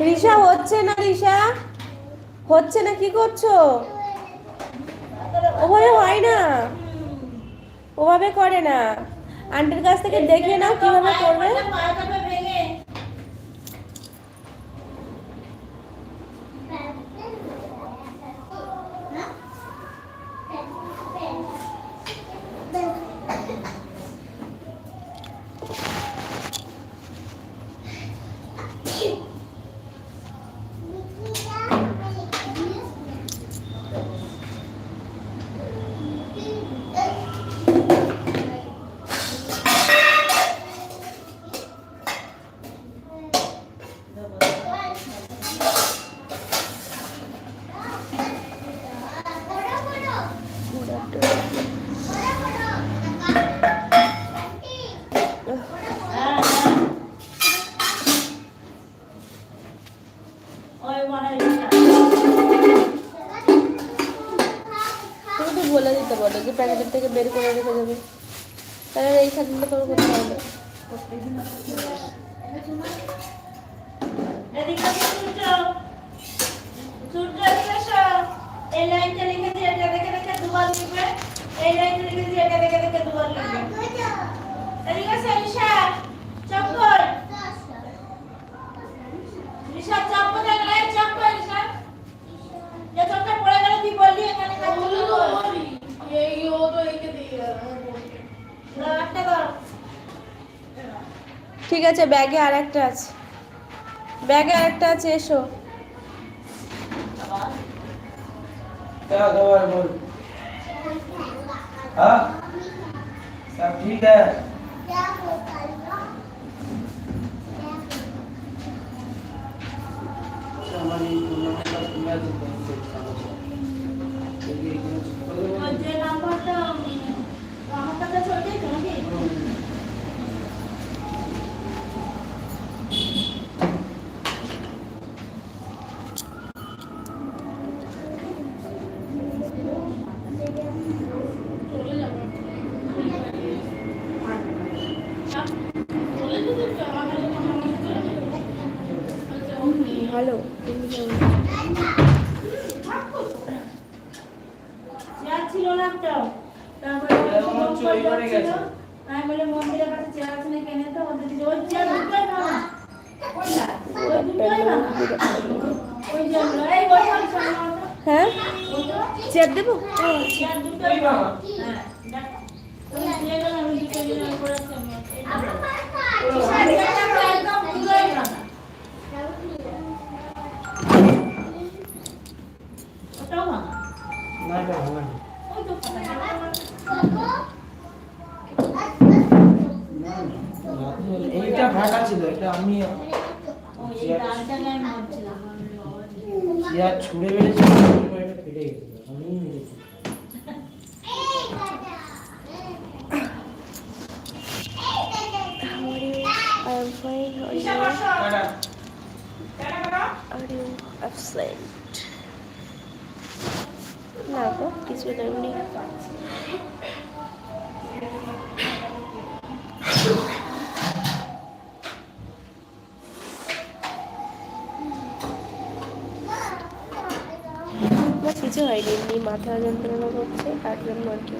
রিসা হচ্ছে না রিসা হচ্ছে না, কি করছ? ওভাবে হয় না। ওভাবে করে না। আন্টির কাছ থেকে দেখে নাও কীভাবে করবে। বলে যে প্যাকেটের থেকে বের করে রেখে দেবে। তাহলে এই সাদিনটা তোর করতে হবে এদিকে সূর্য সূর্য এদিকে এসো এই লাইনটা লিখে দিয়ে এটা দেখে দেখে দুবার লিখবে এই লাইনটা লিখে দিয়ে এটা দেখে দেখে দুবার লিখবে এদিকে এসো ঈশা চপ কর ঈশা চপ করে গেলে চপ কর ঈশা যে চপটা পড়ে গেল তুই বললি এখানে কাজ এই ও তো একে দিয়ে দাও একটা দাও ঠিক আছে ব্যাগে আর একটা আছে ব্যাগে আর একটা আছে এসো क्या खबर बोल ভালো চেয়ার ছিল না একটাও তারপরে আমার চুরি করে গেছে। আমি বলে মন্দিরের কাছে চেয়ার আছে না কেন তো ওদের দিকে ওই চেয়ার দুটোই ভাঙা কোনটা ওই দুটোই ভাঙা ওই যে এই বসাল সামনে হ্যাঁ? চেপ দেবো? চেয়ার দুটোই ভাঙা হ্যাঁ দেখ। গেলাম দুটোই করে আছে একদম দুটোই ভাঙা ওটাও ভাঙা না এটা ভাঙা নেই। ওই তো এইটা ফাঁকা ছিল, এটা আমি চেয়ার ছুঁড়ে মেরেছি এটা ফেটে গেছে আমি মেরেছি How are you? হয়নি এমনি মাথা যন্ত্রণা করছে তার জন্য আর কি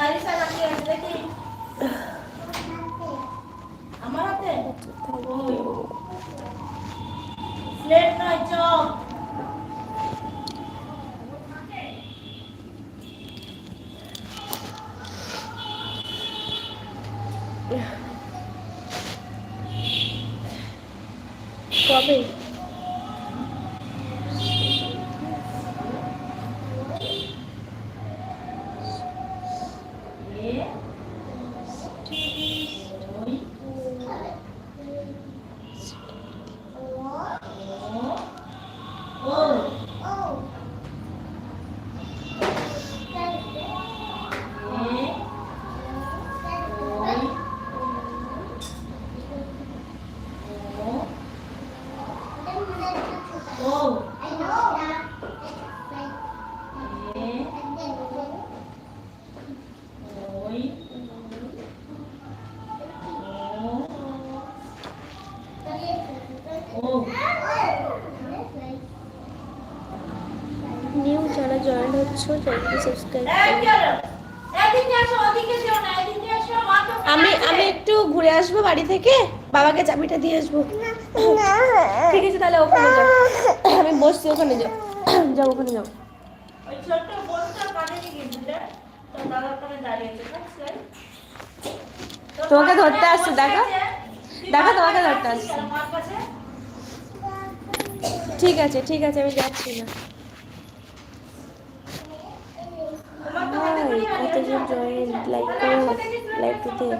আচ্ছা দেখি আমার হাতে প্লেট নয় চপ কবে এ ওই ও এ ওই ও ও নিউ যারা জয়েন হচ্ছে চ্যানেলটি সাবস্ক্রাইব আমি আমি একটু ঘুরে আসব বাড়ি থেকে বাবাকে চাবিটা দিয়ে আসব। ঠিক আছে তাহলে ওখানে যাও। আমি বসছি ওখানে যাও। যাও ওখানে যাও। তোমাকে ধরতে আসছে, দেখো। দেখো, তোমাকে ধরতে আসছে। ঠিক আছে ঠিক আছে আমি যাচ্ছি না। লাইক হবে।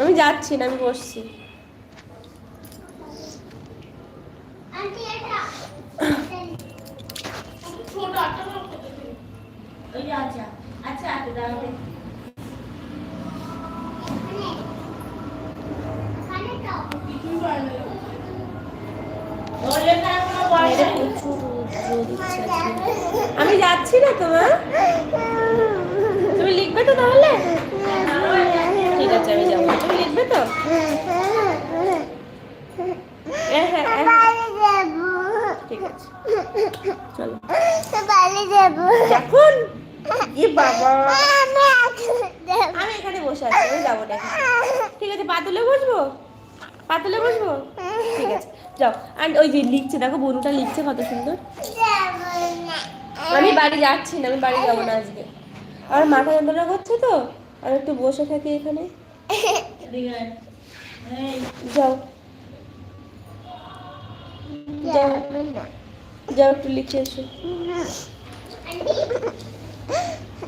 আমি যাচ্ছি না আমি বসছি। আচ্ছা, আচ্ছা, আচ্ছা। আমি যাচ্ছি না তোমার তুমি লিখবে তো তাহলে? ঠিক আছে আমি যাব। তুমি লিখবে তো? হ্যাঁ হ্যাঁ হ্যাঁ ঠিক আছে। চলো। এখন? আমি এখানে বসে আছি, আমি যাব না ঠিক আছে, পাতুলে বসবো? পাতুলে বসবো? ঠিক আছে, যাও। আর ওই যে লিখছে, দেখো, বনুটা লিখছে কত সুন্দর। আমি বাড়ি যাচ্ছি না, আমি বাড়ি যাব না আজকে। আর মাথা যন্ত্রণা করছে তো, আর একটু বসে থাকি এখানে। যাও। যাও, একটু লিখে এসো।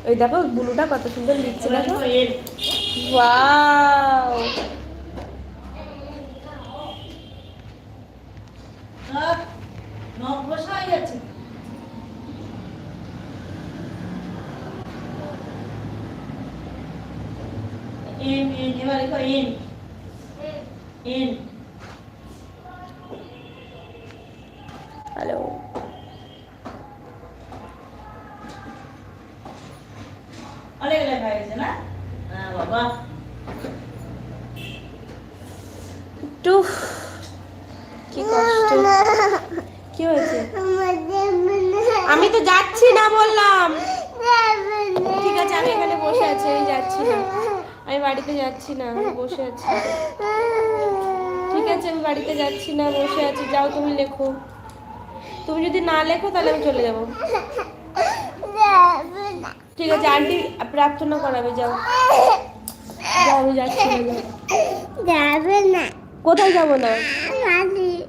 ওই দেখো বুনুটা কত সুন্দর লিখছে দেখো। ওয়াও বসা হয়ে। এন, এন, এবার এন। এন। আমি তো যাচ্ছি না বললাম। ঠিক আছে, আমি এখানে বসে আছি, আমি যাচ্ছি না। আমি বাড়িতে যাচ্ছি না বসে আছি। ঠিক আছে, আমি বাড়িতে যাচ্ছি না, বসে আছি। যাও, তুমি লেখো। তুমি যদি না লেখো, তাহলে আমি চলে যাব। ঠিক আছে আন্টি প্রার্থনা করাবে যাও। আমি যাচ্ছি। যাবে না। কোথায় যাব না?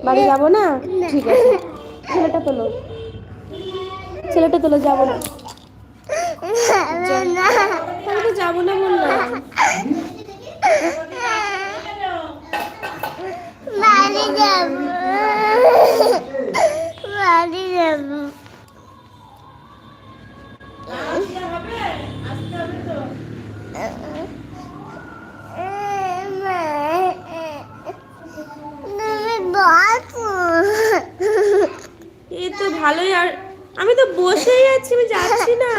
বাড়ি। যাব না? ঠিক আছে। ছেলেটা তোলো। ছেলেটা তোলো যাব না। তো যাব না বললাম। বাড়ি যাব। বাড়ি যাব আসতে হবে আসতে হবে তো তুমি বলছো এই তো ভালোই, আর আমি তো বসেই আছি, আমি যাচ্ছি না।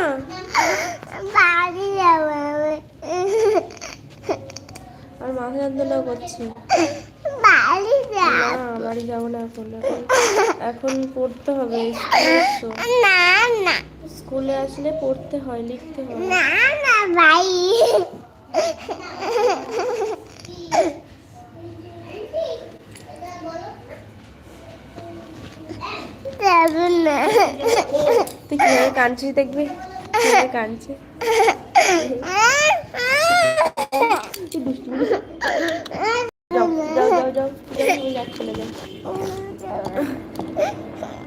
বাড়ি যাব আর মাথা যন্ত্রণা করছে। বাড়ি যাব বাড়ি না এখন এখন পড়তে হবে না না। স্কুলে আসলে পড়তে হয় লিখতে হয়। না না ভাই। তুই কীভাবে কাঁদছিস দেখবি? কাঁদছে